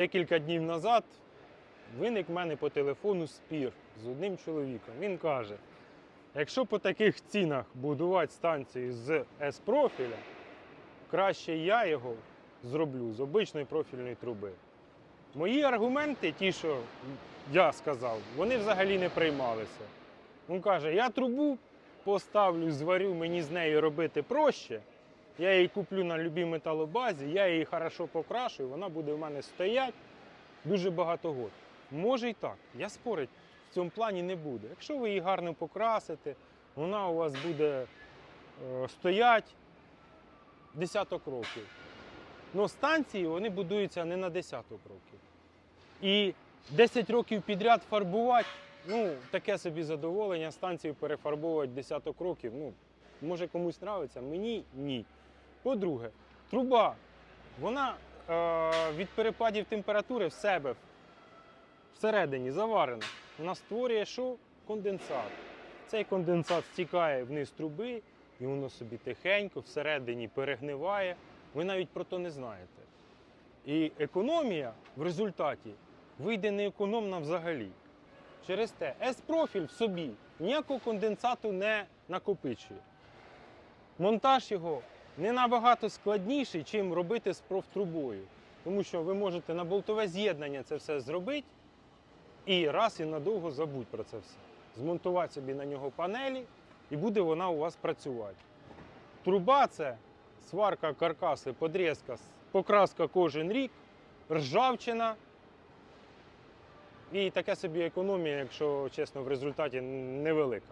Декілька днів назад виник в мене по телефону спір з одним чоловіком. Він каже: якщо по таких цінах будувати станції з С-профіля, краще я його зроблю з обичної профільної труби. Мої аргументи, ті, що я сказав, вони взагалі не приймалися. Він каже: я трубу поставлю, зварю, мені з нею робити проще. Я її куплю на любій металобазі, я її хорошо покрашу, і вона буде в мене стояти дуже багато років. Може і так. Я спорить в цьому плані не буде. Якщо ви її гарно покрасите, вона у вас буде е, стояти десяток років. Но станції вони будуються не на десяток років. І 10 років підряд фарбувати, ну, таке собі задоволення, станцію перефарбовувати десяток років. Ну, може комусь нравиться, мені ні. По-друге, труба, вона е, від перепадів температури в себе всередині заварена. Вона створює що? Конденсат. Цей конденсат стікає вниз труби, і воно собі тихенько всередині перегниває. Ви навіть про то не знаєте. І економія в результаті вийде неекономна взагалі. Через те С-профіль в собі ніякого конденсату не накопичує. Монтаж його не набагато складніший, чим робити з профтрубою. Тому що ви можете на болтове з'єднання це все зробити і раз і надовго забудь про це все. Змонтувати собі на нього панелі, і буде вона у вас працювати. Труба це сварка, каркаси, подрізка, покраска кожен рік, ржавчина. І таке собі економія, якщо чесно, в результаті невелика.